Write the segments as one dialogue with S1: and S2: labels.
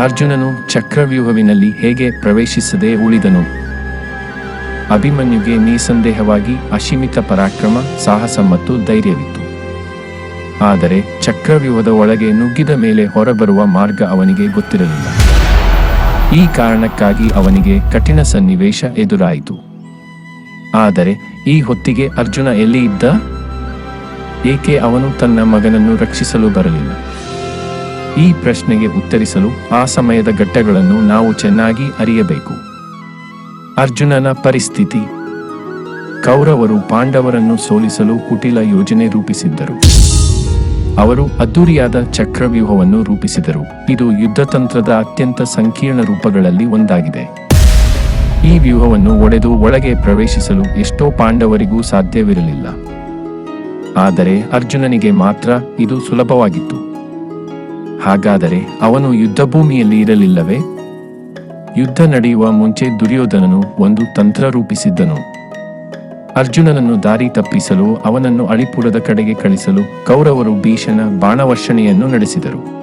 S1: ಅರ್ಜುನನು ಚಕ್ರವ್ಯೂಹವಿನಲ್ಲಿ ಹೇಗೆ ಪ್ರವೇಶಿಸದೆ ಉಳಿದನು? ಅಭಿಮನ್ಯುಗೆ ನಿಸಂದೇಹವಾಗಿ ಅಸೀಮಿತ ಪರಾಕ್ರಮ, ಸಾಹಸ ಮತ್ತು ಧೈರ್ಯವಿತ್ತು. ಆದರೆ ಚಕ್ರವ್ಯೂಹದ ಒಳಗೆ ನುಗ್ಗಿದ ಮೇಲೆ ಹೊರಬರುವ ಮಾರ್ಗ ಅವನಿಗೆ ಗೊತ್ತಿರಲಿಲ್ಲ. ಈ ಕಾರಣಕ್ಕಾಗಿ ಅವನಿಗೆ ಕಠಿಣ ಸನ್ನಿವೇಶ ಎದುರಾಯಿತು. ಆದರೆ ಈ ಹೊತ್ತಿಗೆ ಅರ್ಜುನ ಎಲ್ಲಿ ಇದ್ದ? ಏಕೆ ಅವನು ತನ್ನ ಮಗನನ್ನು ರಕ್ಷಿಸಲು ಬರಲಿಲ್ಲ? ಈ ಪ್ರಶ್ನೆಗೆ ಉತ್ತರಿಸಲು ಆ ಸಮಯದ ಘಟ್ಟಗಳನ್ನು ನಾವು ಚೆನ್ನಾಗಿ ಅರಿಯಬೇಕು. ಅರ್ಜುನನ ಪರಿಸ್ಥಿತಿ. ಕೌರವರು ಪಾಂಡವರನ್ನು ಸೋಲಿಸಲು ಕುಟಿಲ ಯೋಜನೆ ರೂಪಿಸಿದ್ದರು. ಅವರು ಅದ್ದೂರಿಯಾದ ಚಕ್ರವ್ಯೂಹವನ್ನು ರೂಪಿಸಿದರು. ಇದು ಯುದ್ಧತಂತ್ರದ ಅತ್ಯಂತ ಸಂಕೀರ್ಣ ರೂಪಗಳಲ್ಲಿ ಒಂದಾಗಿದೆ. ಈ ವ್ಯೂಹವನ್ನು ಒಡೆದು ಒಳಗೆ ಪ್ರವೇಶಿಸಲು ಎಷ್ಟೋ ಪಾಂಡವರಿಗೂ ಸಾಧ್ಯವಿರಲಿಲ್ಲ. ಆದರೆ ಅರ್ಜುನನಿಗೆ ಮಾತ್ರ ಇದು ಸುಲಭವಾಗಿತ್ತು. ಹಾಗಾದರೆ ಅವನು ಯುದ್ಧಭೂಮಿಯಲ್ಲಿ ಇರಲಿಲ್ಲವೇ? ಯುದ್ಧ ನಡೆಯುವ ಮುಂಚೆ ದುರ್ಯೋಧನನು ಒಂದು ತಂತ್ರ ರೂಪಿಸಿದ್ದನು. ಅರ್ಜುನನನ್ನು ದಾರಿ ತಪ್ಪಿಸಲು, ಅವನನ್ನು ಅಳಿಪುರದ ಕಡೆಗೆ ಕಳಿಸಲು ಕೌರವರು ಭೀಷಣ ಬಾಣವರ್ಷಣೆಯನ್ನು ನಡೆಸಿದರು.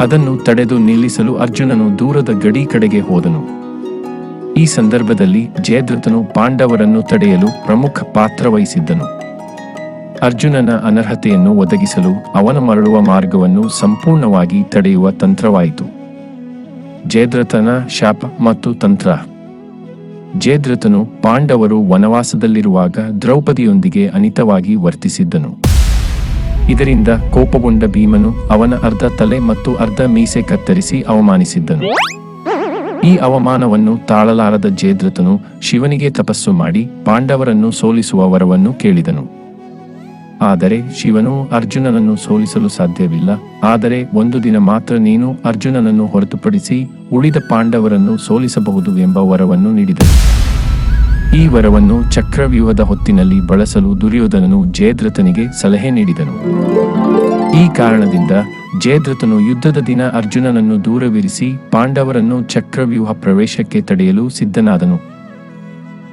S1: ಅದನ್ನು ತಡೆದು ನಿಲ್ಲಿಸಲು ಅರ್ಜುನನು ದೂರದ ಗಡಿ ಕಡೆಗೆ ಹೋದನು. ಈ ಸಂದರ್ಭದಲ್ಲಿ ಜಯದ್ರಥನು ಪಾಂಡವರನ್ನು ತಡೆಯಲು ಪ್ರಮುಖ ಪಾತ್ರ ವಹಿಸಿದ್ದನು. ಅರ್ಜುನನ ಅನರ್ಹತೆಯನ್ನು ಒದಗಿಸಲು ಅವನ ಮರಳುವ ಮಾರ್ಗವನ್ನು ಸಂಪೂರ್ಣವಾಗಿ ತಡೆಯುವ ತಂತ್ರವಾಯಿತು. ಜಯದ್ರಥನ ಶಾಪ ಮತ್ತು ತಂತ್ರ. ಜಯದ್ರಥನು ಪಾಂಡವರು ವನವಾಸದಲ್ಲಿರುವಾಗ ದ್ರೌಪದಿಯೊಂದಿಗೆ ಅನಿತವಾಗಿ ವರ್ತಿಸಿದ್ದನು. ಇದರಿಂದ ಕೋಪಗೊಂಡ ಭೀಮನು ಅವನ ಅರ್ಧ ತಲೆ ಮತ್ತು ಅರ್ಧ ಮೀಸೆ ಕತ್ತರಿಸಿ ಅವಮಾನಿಸಿದ್ದನು. ಈ ಅವಮಾನವನ್ನು ತಾಳಲಾರದ ಜಯದ್ರಥನು ಶಿವನಿಗೆ ತಪಸ್ಸು ಮಾಡಿ ಪಾಂಡವರನ್ನು ಸೋಲಿಸುವ ವರವನ್ನು ಕೇಳಿದನು. ಆದರೆ ಶಿವನು ಅರ್ಜುನನನ್ನು ಸೋಲಿಸಲು ಸಾಧ್ಯವಿಲ್ಲ. ಆದರೆ ಒಂದು ದಿನ ಮಾತ್ರ ನೀನು ಅರ್ಜುನನನ್ನು ಹೊರತುಪಡಿಸಿ ಉಳಿದ ಪಾಂಡವರನ್ನು ಸೋಲಿಸಬಹುದು ಎಂಬ ವರವನ್ನು ನೀಡಿದನು. ಈ ವರವನ್ನು ಚಕ್ರವ್ಯೂಹದ ಹೊತ್ತಿನಲ್ಲಿ ಬಳಸಲು ದುರ್ಯೋಧನನು ಜಯದ್ರಥನಿಗೆ ಸಲಹೆ ನೀಡಿದನು. ಈ ಕಾರಣದಿಂದ ಜಯದ್ರಥನು ಯುದ್ಧದ ದಿನ ಅರ್ಜುನನನ್ನು ದೂರವಿರಿಸಿ ಪಾಂಡವರನ್ನು ಚಕ್ರವ್ಯೂಹ ಪ್ರವೇಶಕ್ಕೆ ತಡೆಯಲು ಸಿದ್ಧನಾದನು.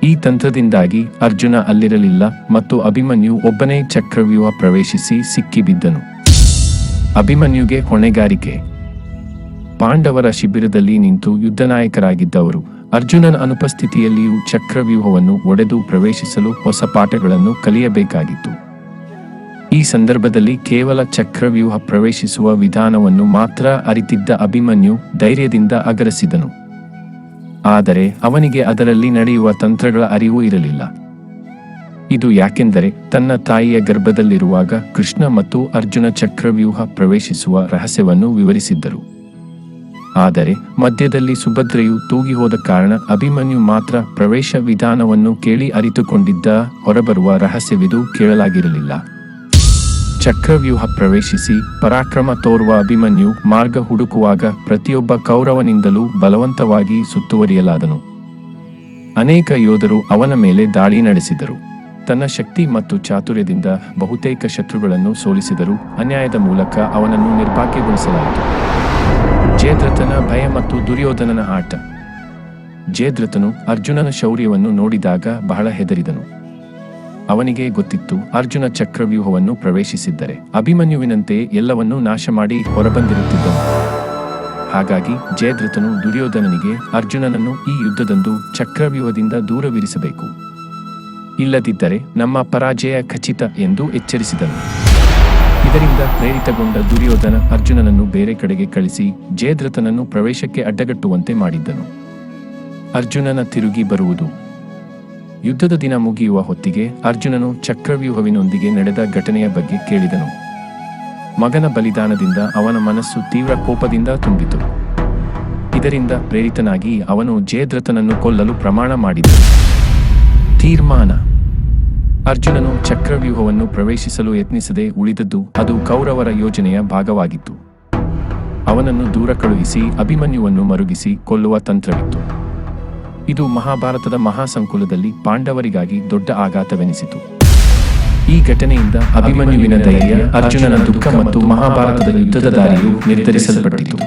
S1: ಈ ತಂತ್ರದಿಂದಾಗಿ ಅರ್ಜುನ ಅಲ್ಲಿರಲಿಲ್ಲ ಮತ್ತು ಅಭಿಮನ್ಯು ಒಬ್ಬನೇ ಚಕ್ರವ್ಯೂಹ ಪ್ರವೇಶಿಸಿ ಸಿಕ್ಕಿಬಿದ್ದನು. ಅಭಿಮನ್ಯುಗೆ ಹೊಣೆಗಾರಿಕೆ. ಪಾಂಡವರ ಶಿಬಿರದಲ್ಲಿ ನಿಂತು ಯುದ್ಧನಾಯಕರಾಗಿದ್ದವರು. ಅರ್ಜುನನ ಅನುಪಸ್ಥಿತಿಯಲ್ಲಿಯೂ ಚಕ್ರವ್ಯೂಹವನ್ನು ಒಡೆದು ಪ್ರವೇಶಿಸಲು ಹೊಸ ಪಾಠಗಳನ್ನು ಕಲಿಯಬೇಕಾಗಿತ್ತು. ಈ ಸಂದರ್ಭದಲ್ಲಿ ಕೇವಲ ಚಕ್ರವ್ಯೂಹ ಪ್ರವೇಶಿಸುವ ವಿಧಾನವನ್ನು ಮಾತ್ರ ಅರಿತಿದ್ದ ಅಭಿಮನ್ಯು ಧೈರ್ಯದಿಂದ ಅಗರಸಿದನು. ಆದರೆ ಅವನಿಗೆ ಅದರಲ್ಲಿ ನಡೆಯುವ ತಂತ್ರಗಳ ಅರಿವು ಇರಲಿಲ್ಲ. ಇದು ಯಾಕೆಂದರೆ ತನ್ನ ತಾಯಿಯ ಗರ್ಭದಲ್ಲಿರುವಾಗ ಕೃಷ್ಣ ಮತ್ತು ಅರ್ಜುನ ಚಕ್ರವ್ಯೂಹ ಪ್ರವೇಶಿಸುವ ರಹಸ್ಯವನ್ನು ವಿವರಿಸಿದ್ದರು. ಆದರೆ ಮಧ್ಯದಲ್ಲಿ ಸುಭದ್ರೆಯು ತೂಗಿ ಹೋದ ಕಾರಣ ಅಭಿಮನ್ಯು ಮಾತ್ರ ಪ್ರವೇಶ ವಿಧಾನವನ್ನು ಕೇಳಿ ಅರಿತುಕೊಂಡಿದ್ದ ಹೊರಬರುವ ರಹಸ್ಯವಿದು ಕೇಳಲಾಗಿರಲಿಲ್ಲ. ಚಕ್ರವ್ಯೂಹ ಪ್ರವೇಶಿಸಿ ಪರಾಕ್ರಮ ತೋರುವ ಅಭಿಮನ್ಯು ಮಾರ್ಗ ಹುಡುಕುವಾಗ ಪ್ರತಿಯೊಬ್ಬ ಕೌರವನಿಂದಲೂ ಬಲವಂತವಾಗಿ ಸುತ್ತುವರಿಯಲಾದನು. ಅನೇಕ ಯೋಧರು ಅವನ ಮೇಲೆ ದಾಳಿ ನಡೆಸಿದರು. ತನ್ನ ಶಕ್ತಿ ಮತ್ತು ಚಾತುರ್ಯದಿಂದ ಬಹುತೇಕ ಶತ್ರುಗಳನ್ನು ಸೋಲಿಸಿದರು ಅನ್ಯಾಯದ ಮೂಲಕ ಅವನನ್ನು ನಿರ್ಭಾಗ್ಯಗೊಳಿಸಲಾಯಿತು. ಜಯದ್ರಥನ ಭಯ ಮತ್ತು ದುರ್ಯೋಧನನ ಆಟ. ಜಯದ್ರಥನು ಅರ್ಜುನನ ಶೌರ್ಯವನ್ನು ನೋಡಿದಾಗ ಬಹಳ ಹೆದರಿದನು. ಅವನಿಗೆ ಗೊತ್ತಿತ್ತು ಅರ್ಜುನ ಚಕ್ರವ್ಯೂಹವನ್ನು ಪ್ರವೇಶಿಸಿದ್ದರೆ ಅಭಿಮನ್ಯುವಿನಂತೆ ಎಲ್ಲವನ್ನೂ ನಾಶ ಮಾಡಿ ಹೊರಬಂದಿರುತ್ತಿದ್ದನು. ಹಾಗಾಗಿ ಜಯದ್ರಥನು ದುರ್ಯೋಧನನಿಗೆ ಅರ್ಜುನನನ್ನು ಈ ಯುದ್ಧದಂದು ಚಕ್ರವ್ಯೂಹದಿಂದ ದೂರವಿರಿಸಬೇಕು. ಇಲ್ಲದಿದ್ದರೆ ನಮ್ಮ ಪರಾಜಯ ಖಚಿತ ಎಂದು ಎಚ್ಚರಿಸಿದನು. ಇದರಿಂದ ಪ್ರೇರಿತಗೊಂಡ ದುರ್ಯೋಧನ ಅರ್ಜುನನನ್ನು ಬೇರೆ ಕಡೆಗೆ ಕಳಿಸಿ ಜಯದ್ರಥನನ್ನು ಪ್ರವೇಶಕ್ಕೆ ಅಡ್ಡಗಟ್ಟುವಂತೆ ಮಾಡಿದ್ದನು. ಅರ್ಜುನನ ತಿರುಗಿ ಬರುವುದು ಯುದ್ಧದ ದಿನ ಮುಗಿಯುವ ಹೊತ್ತಿಗೆ ಅರ್ಜುನನು ಚಕ್ರವ್ಯೂಹವಿನೊಂದಿಗೆ ನಡೆದ ಘಟನೆಯ ಬಗ್ಗೆ ಕೇಳಿದನು. ಮಗನ ಬಲಿದಾನದಿಂದ ಅವನ ಮನಸ್ಸು ತೀವ್ರ ಕೋಪದಿಂದ ತುಂಬಿತು. ಇದರಿಂದ ಪ್ರೇರಿತನಾಗಿ ಅವನು ಜಯದ್ರಥನನ್ನು ಕೊಲ್ಲಲು ಪ್ರಮಾಣ ಮಾಡಿದನು. ತೀರ್ಮಾನ. ಅರ್ಜುನನು ಚಕ್ರವ್ಯೂಹವನ್ನು ಪ್ರವೇಶಿಸಲು ಯತ್ನಿಸದೆ ಉಳಿದದ್ದು ಅದು ಕೌರವರ ಯೋಜನೆಯ ಭಾಗವಾಗಿತ್ತು. ಅವನನ್ನು ದೂರ ಕಳುಹಿಸಿ ಅಭಿಮನ್ಯುವನ್ನು ಮರುಗಿಸಿ ಕೊಲ್ಲುವ ತಂತ್ರವಿತ್ತು. ಇದು ಮಹಾಭಾರತದ ಮಹಾಸಂಕುಲದಲ್ಲಿ ಪಾಂಡವರಿಗಾಗಿ ದೊಡ್ಡ ಆಘಾತವೆನಿಸಿತು ಈ ಘಟನೆಯಿಂದ ಅಭಿಮನ್ಯುವಿನ ಧೈರ್ಯ, ಅರ್ಜುನನ ದುಃಖ ಮತ್ತು ಮಹಾಭಾರತದ ಯುದ್ಧದ ದಾರಿಯು ನಿರ್ಧರಿಸಲ್ಪಟ್ಟಿತು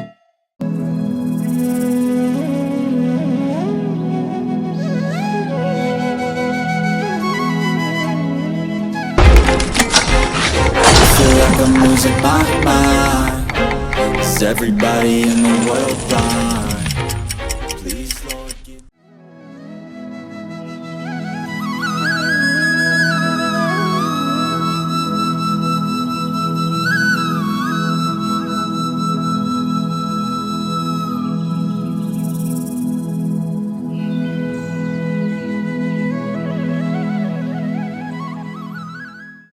S2: everybody in the world blind?